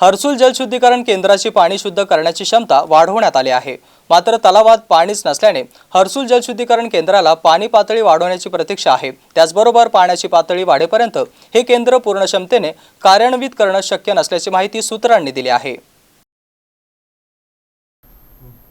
हर्सुल जलशुद्धीकरण केंद्राची पाणी शुद्ध करण्याची क्षमता वाढवण्यात आली आहे. मात्र तलावात पाणीच नसल्याने हर्सुल जलशुद्धीकरण केंद्राला पाणी पातळी वाढवण्याची प्रतीक्षा आहे. त्याचबरोबर पाण्याची पातळी वाढेपर्यंत हे केंद्र पूर्ण क्षमतेने कार्यान्वित करणं शक्य नसल्याची माहिती सूत्रांनी दिली आहे.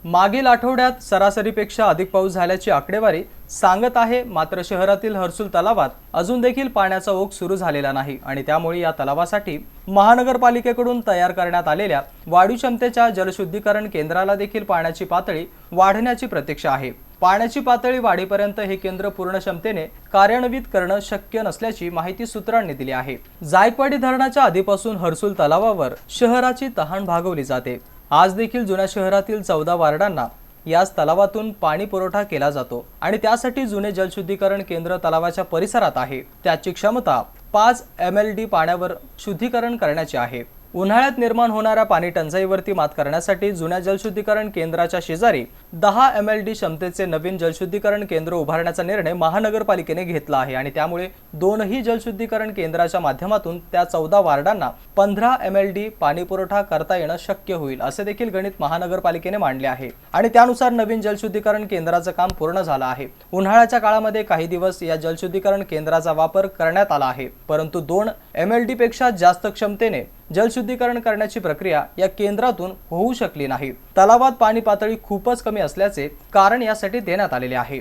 मागील आठवड्यात सरासरीपेक्षा अधिक पाऊस झाल्याची आकडेवारी सांगत आहे मात्र शहरातील हर्सुल तलावात अजून देखील पाण्याचा ओघ सुरू झालेला नाही आणि त्यामुळे या तलावासाठी महानगरपालिकेकडून तयार करण्यात आलेल्या वाढू क्षमतेच्या जलशुद्धीकरण केंद्राला देखील पाण्याची पातळी वाढण्याची प्रतीक्षा आहे. पाण्याची पातळी वाढीपर्यंत हे केंद्र पूर्ण क्षमतेने कार्यान्वित करणं शक्य नसल्याची माहिती सूत्रांनी दिली आहे. जायकवाडी धरणाच्या आधीपासून हर्सुल तलावावर शहराची तहान भागवली जाते. आज देखील जुन्या शहरातील चौदा वार्डांना याच तलावातून पाणी पुरवठा केला जातो आणि त्यासाठी जुने जलशुद्धीकरण केंद्र तलावाच्या परिसरात आहे. त्याची क्षमता पाच एम एल डी पाण्यावर शुद्धीकरण करण्याची आहे. उन्हाळ्यात निर्माण होणाऱ्या पाणी टंचाईवरती मात करण्यासाठी जुन्या जलशुद्धीकरण केंद्राच्या शेजारी दहा एम एल डी क्षमतेचे नवीन जलशुद्धीकरण केंद्र उभारण्याचा निर्णय महानगरपालिकेने घेतला आहे आणि त्यामुळे दोनही जलशुद्धीकरण केंद्राच्या माध्यमातून त्या चौदा वार्डांना पंधरा एम एल डी पाणीपुरवठा करता येणं शक्य होईल असे देखील गणित महानगरपालिकेने मांडले आहे. आणि त्यानुसार नवीन जलशुद्धीकरण केंद्राचं काम पूर्ण झालं आहे. उन्हाळ्याच्या काळामध्ये काही दिवस या जलशुद्धीकरण केंद्राचा वापर करण्यात आला आहे परंतु दोन एम एल डी पेक्षा जास्त क्षमतेने जलशुद्धीकरण करण्याची प्रक्रिया या केंद्रातून होऊ शकली नाही. तलावात पाणी पातळी खूपच कमी असल्याचे कारण यासाठी देण्यात आलेले आहे.